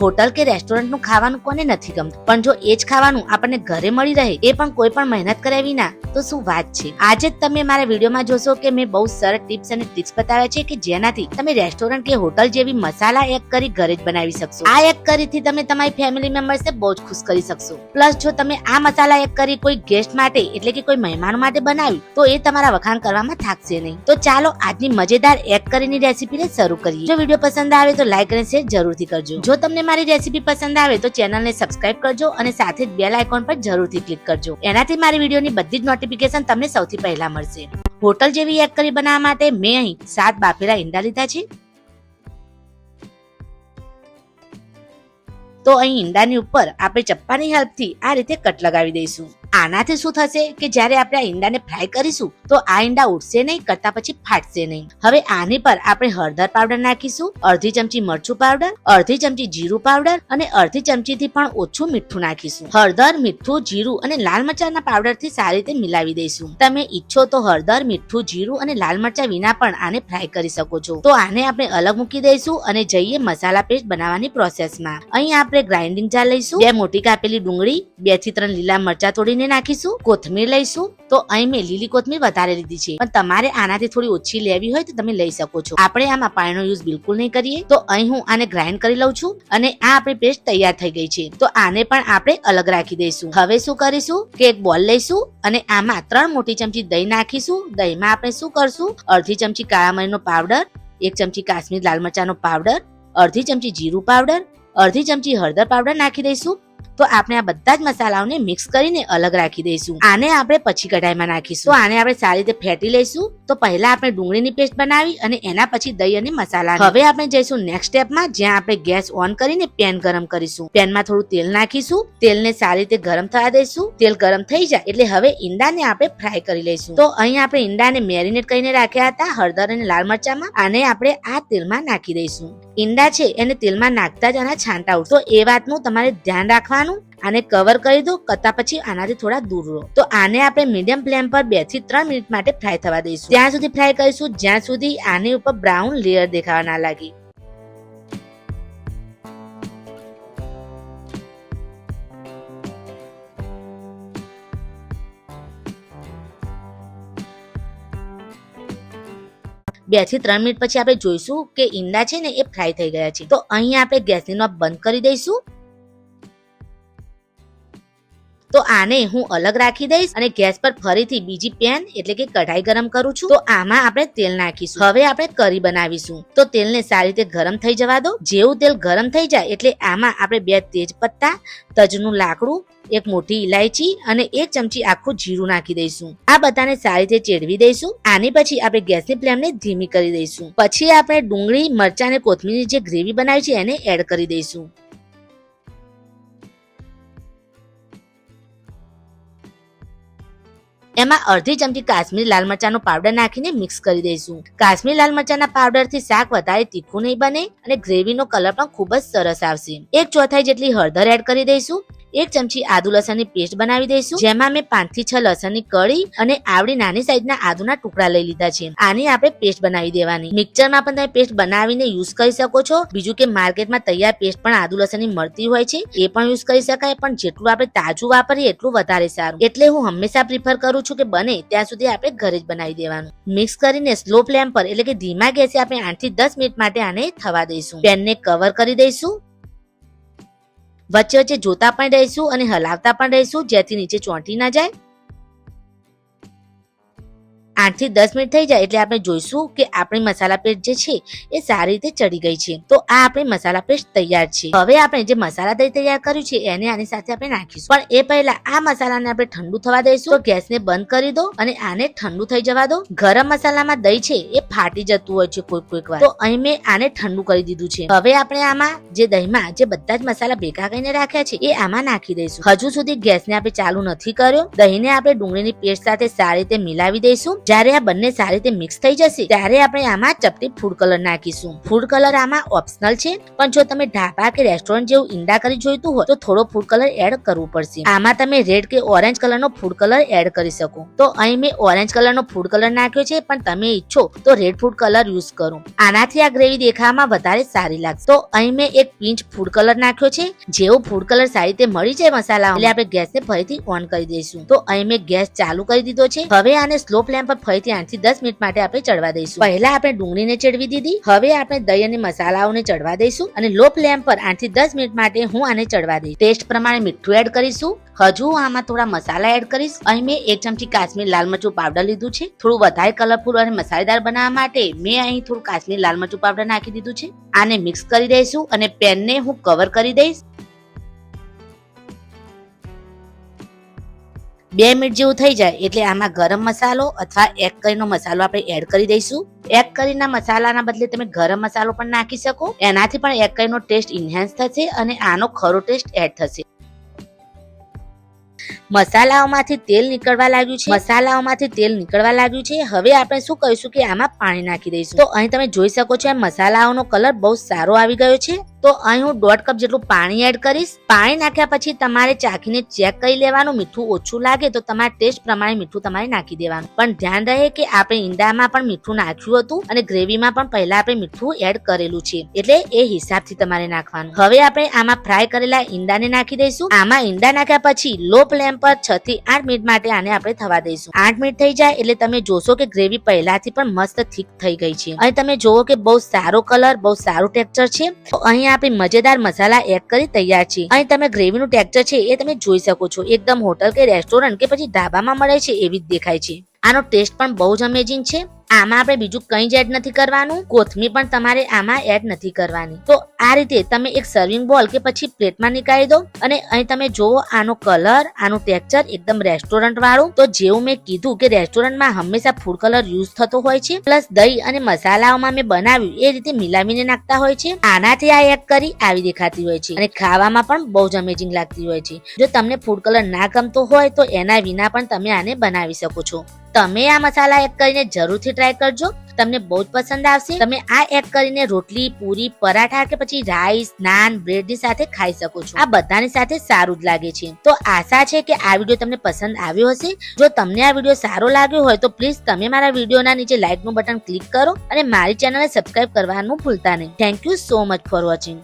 Hotel કે રેસ્ટોરન્ટનું ખાવાનું કોને નથી ગમતું? પણ જો એ જ ખાવાનું આપણને ઘરે મળી રહે, એ પણ કોઈ પણ મહેનત કર્યા વિના, તો શું વાત છે? આજે જ તમે મારા વિડીયોમાં જોશો કે મેં બહુ સરસ ટિપ્સ અને ટ્રિક્સ બતાવ્યા છે કે જેનાથી તમે રેસ્ટોરન્ટ કે હોટલ જેવી મસાલા એક કરી ઘરે જ બનાવી શકશો. આ એક કરીથી તમે તમારી ફેમિલી મેમ્બર્સને બહુ જ ખુશ કરી શકશો. પ્લસ જો તમે આ મસાલા એક કરી કોઈ ગેસ્ટ માટે એટલે કે કોઈ મહેમાન માટે બનાવી, તો એ તમારા વખાણ કરવામાં થાકશે નહીં. તો ચાલો આજની મજેદાર એક કરીની રેસીપીને શરૂ કરીએ. જો વીડિયો પસંદ આવે તો લાઈક અને શેર જરૂરથી કરજો. જો તમને મારી રેસીપી પસંદ આવે તો ચેનલને સબસ્ક્રાઇબ કરજો અને સાથે જ બેલ આઇકોન પર જરૂરથી ક્લિક કરજો. એનાથી મારી વિડીયોની બધી જ નોટિફિકેશન તમને સૌથી પહેલા મળશે. હોટલ જેવી એક કરી બનાવવા માટે મેં અહીં સાત બાફેલા ઈંડા લીધા છે. તો અહીં ઈંડાની ઉપર આપણે ચપ્પાની હેલ્પથી આ રીતે કટ લગાવી દઈશું. આનાથી શું થશે કે જ્યારે આપણે આ ઈંડાને ફ્રાય કરીશું, તો આ ઈંડા ઉડશે નહીં, કરતા પછી ફાટશે નહીં. હવે આની પર આપણે હળદર પાવડર નાખીશું, અડધી ચમચી મરચું પાવડર, અડધી ચમચી જીરું પાવડર અને અડધી ચમચીથી પણ ઓછું મીઠું નાખીશું. હળદર, મીઠું, જીરું અને લાલ મરચાના પાવડરથી સારી રીતે મિલાવી દઈશું. તમે ઈચ્છો તો હળદર, મીઠું, જીરું અને લાલ મરચા વિના પણ આને ફ્રાય કરી શકો છો. તો આને આપણે અલગ મૂકી દઈશું અને જઈએ મસાલા પેસ્ટ બનાવવાની પ્રોસેસમાં. અહીં આપણે ગ્રાઇન્ડિંગ જાર લઈશું, બે મોટી કાપેલી ડુંગળી, બેથી ત્રણ લીલા મરચા તોડીને નાખીશું, કોથમીર લઈશું. તો અહીં મેં લીલી કોથમીર વધારે લીધી છે. પણ તમારે આનાથી થોડી ઓછી લેવી હોય તો તમે લઈ શકો છો. આપણે આમાં પાણીનો યુઝ બિલકુલ નહીં કરીએ. તો અહીં હું આને ગ્રાઇન્ડ કરી લઉં છું અને આ આપણી પેસ્ટ તૈયાર થઈ ગઈ છે. તો આને પણ આપણે અલગ રાખી દઈશું. હવે શું કરીશું? કે એક બોલ લઈશું અને આમાં ત્રણ મોટી ચમચી દહીં નાખીશું. દહીંમાં આપણે શું કરશું? અડધી ચમચી કાળા મરીનો પાવડર એક ચમચી કાશ્મીર લાલ મરચાનો પાવડર અડધી ચમચી જીરું પાવડર અડધી ચમચી હળદર પાવડર નાખી દઈશું. તો આપણે આ બધા જ મસાલાઓને મિક્સ કરીને અલગ રાખી દઈશું. આને આપણે પછી કઢાઈમાં નાખીશું. તો આને આપણે સારી રીતે ફેટી લઈશું. તો પહેલા આપણે ડુંગળીની પેસ્ટ બનાવી અને એના પછી દહીં અને મસાલા. હવે આપણે જઈશું નેક્સ્ટ સ્ટેપમાં જ્યાં આપણે ગેસ ઓન કરીને પેન ગરમ કરીશું. પેનમાં થોડું તેલ નાખીશું. તેલને સારી રીતે ગરમ થવા દઈશું. તેલ ગરમ થઈ જાય એટલે હવે ઈંડાને આપણે ફ્રાય કરી લઈશું. તો અહીં આપણે ઈંડાને મેરિનેટ કરીને રાખ્યા હતા, હળદર અને લાલ મરચામાં. આને આપણે આ તેલમાં નાખી દઈશું. ઈંડા છે એને તેલમાં નાખતા જ આના છાંટા ઉઠ તો એ વાતનું તમારે ધ્યાન રાખવાનું. આને કવર કરી દો, કરતા પછી આનાથી થોડા દૂર રહો. તો આને આપણે મીડિયમ ફ્લેમ પર બેથી ત્રણ મિનિટ માટે ફ્રાય થવા દઈશું. ત્યાં સુધી ફ્રાય કરીશું, જ્યાં સુધી આની ઉપર બ્રાઉન લેયર દેખાવા ના લાગી. બેથી ત્રણ મિનિટ પછી આપણે જોઈશું કે ઈંડા છે ને એ ફ્રાય થઈ ગયા છે. તો અહીં આપણે ગેસની નોબ બંધ કરી દઈશું. તો આને હું અલગ રાખી દઈશ અને ગેસ પર ફરીથી બીજી પેન એટલે કે કઢાઈ ગરમ કરું છું. તો આમાં આપણે તેલ નાખીશું. હવે આપણે કરી બનાવીશું. તો તેલને સારી રીતે ગરમ થઈ જવા દો. જેવું તેલ ગરમ થઈ જાય એટલે આમાં આપણે બે તેજ પત્તા તજનું લાકડું, એક મોટી ઇલાયચી અને એક ચમચી આખું જીરું નાખી દઈશું. આ બધાને સારી રીતે ચેડવી દઈશું. આની પછી આપણે ગેસની ફ્લેમને ધીમી કરી દઈશું. પછી આપણે ડુંગળી, મરચાં અને કોથમીરની જે ગ્રેવી બનાવી છે એને એડ કરી દઈશું. એમાં અડધી ચમચી કાશ્મીર લાલ મરચાનો પાવડર નાખીને મિક્સ કરી દઈશું. કાશ્મીર લાલ મરચાના પાવડરથી શાક વધારે તીખું નહીં બને અને ગ્રેવીનો કલર પણ ખૂબ જ સરસ આવશે. એક ચોથાઈ જેટલી હળદર એડ કરી દઈશું. એક ચમચી આદુ લસણની પેસ્ટ બનાવી દઈશું. જેમાં મેં પાંચથી છ લસણની કળી અને આવડી નાની સાઈઝના આદુના ટુકડા લઈ લીધા છે. આની આપણે પેસ્ટ બનાવી દેવાની. મિક્સરમાં પણ તમે પેસ્ટ બનાવીને યુઝ કરી શકો છો. બીજું કે માર્કેટમાં તૈયાર પેસ્ટ પણ આદુ લસણની મળતી હોય છે. એ પણ યુઝ કરી શકાય. પણ જેટલું આપણે તાજું વાપરીએ એટલું વધારે સારું. એટલે હું હંમેશા પ્રિફર કરું છું કે બને ત્યાં સુધી આપણે ઘરે જ બનાવી દેવાનું. મિક્સ કરીને સ્લો ફ્લેમ પર એટલે કે ધીમા ગેસે આપણે આઠથી દસ મિનિટ માટે આને થવા દઈશું. પેનને કવર કરી દઈશું. વચ્ચે વચ્ચે જોતા પણ રહીશું અને હલાવતા પણ રહીશું જેથી નીચે ચોંટી ના જાય. આઠથી દસ મિનિટ થઈ જાય એટલે આપણે જોઈશું કે આપણી મસાલા પેસ્ટ જે છે એ સારી રીતે ચડી ગઈ છે. તો આ આપણી મસાલા પેસ્ટ તૈયાર છે. હવે આપણે જે મસાલા દહીં તૈયાર કર્યું છે એને આની સાથે આપણે નાખીશું. પણ એ પહેલા આ મસાલાને આપણે ઠંડુ થવા દઈશું. તો ગેસને બંધ કરી દો અને આને ઠંડુ થઈ જવા દો. ગરમ મસાલામાં દહીં છે એ ફાટી જતું હોય છે કોઈક કોઈક વાર. તો અહીં મેં આને ઠંડુ કરી દીધું છે. હવે આપણે આમાં જે દહીંમાં જે બધા જ મસાલા ભેગા કરીને રાખ્યા છે એ આમાં નાખી દઈશું. હજુ સુધી ગેસને આપણે ચાલુ નથી કર્યો. દહીંને આપણે ડુંગળીની પેસ્ટ સાથે સારી રીતે મિલાવી દઈશું. જ્યારે આ બંને સારી રીતે મિક્સ થઈ જશે, ત્યારે આપણે આમાં ચપટી ફૂડ કલર નાખીશું. ફૂડ કલર આમાં ઓપ્શનલ છે, પણ જો તમે ઢાબા કે રેસ્ટોરન્ટ જેવું ઈંડા કરી જોઈતું હોય, તો થોડો ફૂડ કલર એડ કરવું પડશે. આમાં તમે રેડ કે ઓરેન્જ કલરનો ફૂડ કલર એડ કરી શકો. તો અહીં મેં ઓરેન્જ કલરનો ફૂડ કલર નાખ્યો છે, પણ તમે ઈચ્છો તો રેડ ફૂડ કલર યુઝ કરો. આનાથી આ ગ્રેવી દેખાવામાં વધારે સારી લાગશે. તો અહીં મેં એક પિંચ ફૂડ કલર નાખ્યો છે, જેવો ફૂડ કલર સારી રીતે મળી જાય મસાલા, એટલે આપણે ગેસને ફરીથી ઓન કરી દઈશું. તો અહીં મેં ગેસ ચાલુ કરી દીધો છે. હવે આને સ્લો ફ્લેમ પર ફરીથી આઠથી દસ મિનિટ માટે આપણે ચડવા દઈશું. પહેલા આપણે ડુંગળીને ચડવી દીધી. હવે આપણે દહીં અને મસાલાઓને ચડવા દઈશું અને લો ફ્લેમ પર આઠથી દસ મિનિટ માટે હું આને ચડવા દઈશ. ટેસ્ટ પ્રમાણે મીઠું એડ કરીશું. હજુ આમાં થોડા મસાલા એડ કરીશ. અહીં મેં એક ચમચી કાશ્મીર લાલ મરચું પાવડર લીધું છે. થોડું વધારે કલરફુલ અને મસાલેદાર બનાવવા માટે મેં અહીં થોડું કાશ્મીર લાલ મરચું પાવડર નાખી દીધું છે. આને મિક્સ કરી દઈશું અને પેનને હું કવર કરી દઈશ. બે મિનિટ જેવું થઈ જાય એટલે આમાં ગરમ મસાલો અથવા એક કરીનો મસાલો આપણે એડ કરી દઈશું. એક કરીના મસાલાના બદલે તમે ગરમ મસાલો પણ નાખી શકો. એનાથી પણ એક કરીનો ટેસ્ટ ઇન્હેન્સ થશે અને આનો ખરો ટેસ્ટ એડ થશે. મસાલાઓમાંથી તેલ નીકળવા લાગ્યું છે. મસાલાઓમાંથી તેલ નીકળવા લાગ્યું છે. હવે આપણે શું કરીશું કે આમાં પાણી નાખી દઈશું. તો અહીં તમે જોઈ શકો છો મસાલાઓનો કલર બહુ સારો આવી ગયો છે. તો અહીં હું દોઢ કપ જેટલું પાણી એડ કરીશ. પાણી નાખ્યા પછી તમારે ચાખીને ચેક કરી લેવાનું. મીઠું ઓછું લાગે તો તમારા ટેસ્ટ પ્રમાણે મીઠું તમારે નાખી દેવાનું. પણ ધ્યાન રહે કે આપણે ઈંડામાં પણ મીઠું નાખ્યું હતું અને ગ્રેવીમાં પણ પહેલા આપણે મીઠું એડ કરેલું છે. એટલે એ હિસાબથી તમારે નાખવાનું. હવે આપણે આમાં ફ્રાય કરેલા ઈંડાને નાખી દઈશું. આમાં ઈંડા નાખ્યા પછી લો ફ્લેમ પર છ થી આઠ મિનિટ માટે આને આપણે થવા દઈશું. આઠ મિનિટ થઈ જાય એટલે તમે જોશો કે ગ્રેવી પહેલાથી પણ મસ્ત થીક થઈ ગઈ છે. અને તમે જોવો કે બહુ સારો કલર, બહુ સારું ટેક્સચર છે. તો અહીં આપણી મજેદાર મસાલા એડ કરી તૈયાર છે અહીં તમે ગ્રેવીનું ટેક્સચર છે એ તમે જોઈ શકો છો. એકદમ હોટલ કે રેસ્ટોરન્ટ કે પછી ઢાબામાં મળે છે એવી જ દેખાય છે. આનો ટેસ્ટ પણ બહુ જ અમેઝિંગ છે. આમાં આપણે બીજું કંઈ જ એડ નથી કરવાનું. કોથમીર પણ તમારે આમાં એડ નથી કરવાની. તો આ રીતે તમે એક સર્વિંગ બોલ કે પછી પ્લેટમાં નીકાળી દો અને અહીં તમે જોવો આનો કલર આનું ટેક્સચર એકદમ રેસ્ટોરન્ટ વાળું. તો જેવું મેં કીધું કે રેસ્ટોરન્ટમાં હંમેશા ફૂડ કલર યુઝ થતો હોય છે. પ્લસ દહીં અને મસાલાઓમાં મેં બનાવ્યું એ રીતે મિલાવીને નાખતા હોય છે. આનાથી આ એડ કરી આવી દેખાતી હોય છે. અને ખાવામાં પણ બહુ જ અમેઝિંગ લાગતી હોય છે. જો તમને ફૂડ કલર ના ગમતો હોય તો એના વિના પણ તમે આને બનાવી શકો છો. તમે આ મસાલા એડ કરીને જરૂરથી ટ્રાય કરજો. તમને બહુ જ પસંદ આવશે. તમે આ એડ કરીને રોટલી, પૂરી, પરાઠા કે પછી રાઈસ નાન બ્રેડની સાથે ખાઈ શકો છો. આ બધાની સાથે સારું જ લાગે છે. તો આશા છે કે આ વીડિયો તમને પસંદ આવ્યો હશે. જો તમને આ વીડિયો સારો લાગ્યો હોય તો પ્લીઝ તમે મારા વિડીયોના નીચે લાઇકનું બટન ક્લિક કરો અને મારી ચેનલને સબસ્ક્રાઇબ કરવાનું ભૂલતા નહીં. Thank you so much for watching